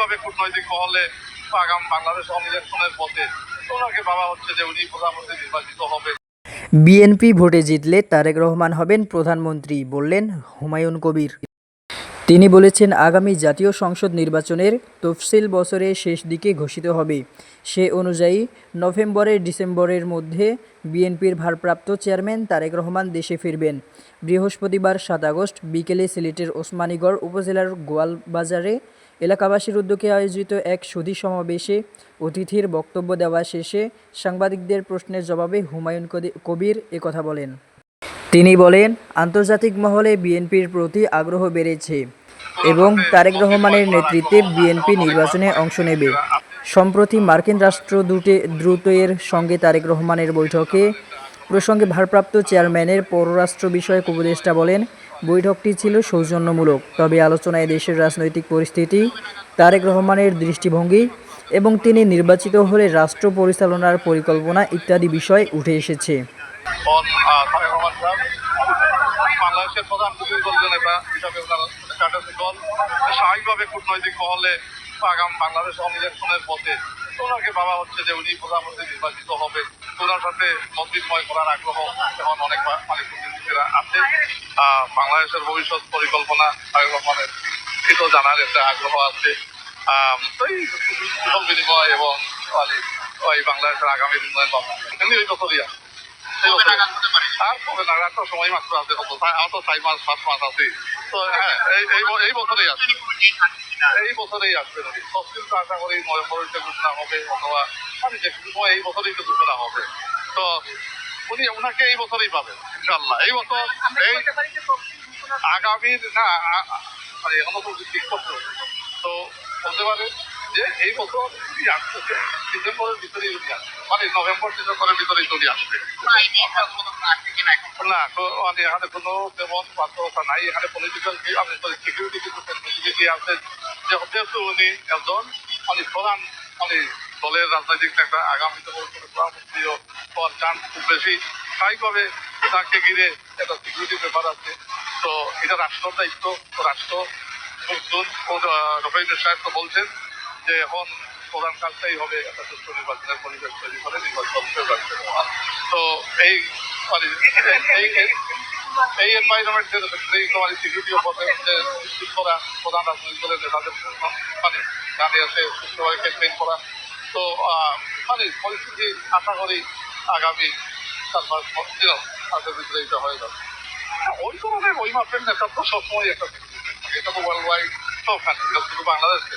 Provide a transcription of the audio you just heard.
স্থায়ীভাবে কূটনৈতিক মহলে আগাম বাংলাদেশ ইলেকশনের পথে? ওনাকে ভাবা হচ্ছে যে উনি প্রধানমন্ত্রী নির্বাচিত হবে। বিএনপি ভোটে জিতলে তারেক রহমান হবেন প্রধানমন্ত্রী, বললেন হুমায়ুন কবির। তিনি বলেছেন, আগামী জাতীয় সংসদ নির্বাচনের তফসিল বছরের শেষ দিকে ঘোষিত হবে। সে অনুযায়ী, নভেম্বরের ডিসেম্বরের মধ্যে বিএনপির ভারপ্রাপ্ত চেয়ারম্যান তারেক রহমান দেশে ফিরবেন। বৃহস্পতিবার সাত আগস্ট বিকেলে সিলেটের ওসমানীগড় উপজেলার গোয়ালবাজারে এলাকাবাসীর উদ্যোগে আয়োজিত এক সুধী সমাবেশে অতিথির বক্তব্য দেওয়া শেষে সাংবাদিকদের প্রশ্নের জবাবে হুমায়ুন কবির একথা বলেন। তিনি বলেন, আন্তর্জাতিক মহলে বিএনপির প্রতি আগ্রহ বেড়েছে। এবং তারেক রহমানের নেতৃত্বে বিএনপি নির্বাচনে অংশ নেবে। সম্প্রতি মার্কিন রাষ্ট্রদূতে দ্রুত এর সঙ্গে তারেক রহমানের বৈঠকে প্রসঙ্গে ভারপ্রাপ্ত চেয়ারম্যানের পররাষ্ট্র বিষয়ক উপদেষ্টা বলেন, বৈঠকটি ছিল সৌজন্যমূলক। তবে আলোচনায় দেশের রাজনৈতিক পরিস্থিতি, তারেক রহমানের দৃষ্টিভঙ্গি এবং তিনি নির্বাচিত হলে রাষ্ট্র পরিচালনার পরিকল্পনা ইত্যাদি বিষয় উঠে এসেছে। বাংলাদেশের প্রধান স্ট্যাটাসে দল স্বাভাবিকভাবে কূটনৈতিক মহলে আগাম বাংলাদেশ ইলেকশনের পথে ওনাকে ভাবা হচ্ছে যে উনি প্রধানমন্ত্রী নির্বাচিত হবে। ওনার সাথে মত বিনিময় করার আগ্রহ এখন অনেক অনেক কূটনীতিকেরা আছে। বাংলাদেশের ভবিষ্যৎ পরিকল্পনা রহমানের সেটাও জানার একটা আগ্রহ আছে। এই বিনিময় এবং বাংলাদেশের আগামী উন্নয়ন এমনি ওই এই বছরই। আর কবে না আর তো সময় মাত্র আছে কত আমার তো চার মাস পাঁচ মাস আছে তো হ্যাঁ এই এই ব- এই বছরেই আছে এই বছরেই আসবে নাকি তো আশা করি নভেম্বরেতে ঘোষণা হবে অথবা মানে যে সময় এই বছরেই তো ঘোষণা হবে তো উনি ওনাকে এই বছরেই পাবেন ইনশাল্লাহ এই বছর এই আগামীর না মানে এখনও তো ঠিক করতে তো বলতে পারে যে এই বছর আসতেছে ডিসেম্বরের ভিতরেই উনি আসবে মানে নভেম্বর ডিসেম্বরের ভিতরেই চলে আসবে। না মানে এখানে কোনো তেমন বাস্তবতা নাই। এখানে পলিটিক্যাল সিকিউরিটি কিছু সেন্সিটিভিটি আছে। যে যেহেতু উনি একজন মানে প্রধান মানে দলের রাজনৈতিক নেতা আগামীতে প্রধানমন্ত্রীও হওয়ার চান্স খুব বেশি। স্বাভাবিকভাবে তাকে ঘিরে একটা সিকিউরিটি ব্যাপার আছে। তো এটা রাষ্ট্রের দায়িত্ব। তো রাষ্ট্র নতুন রফিকুল সাহেব তো বলছেন যে এখন প্রধান কাজটাই হবে একটা সুস্থ নির্বাচনের পরিবেশ তৈরি করে নির্বাচন হওয়া। তো এই এই- এনভায়রনমেন্টের এই তোমার সিকিউরিটি নিশ্চিত করা প্রধান রাজনৈতিক দলের নেতাদের মানে গানে এসে সুস্থভাবে ক্যাম্পেইন করা। তো মানে পরিস্থিতি আশা করি আগামী চার পাঁচ বছর আগের ভিতরে এটা হয়ে যাবে হ্যাঁ, ওই ধরনের ওই মাপের নেতা তো সবসময় একটা এটা তো ওয়ার্ল্ড ওয়াইড সবখানে শুধু বাংলাদেশে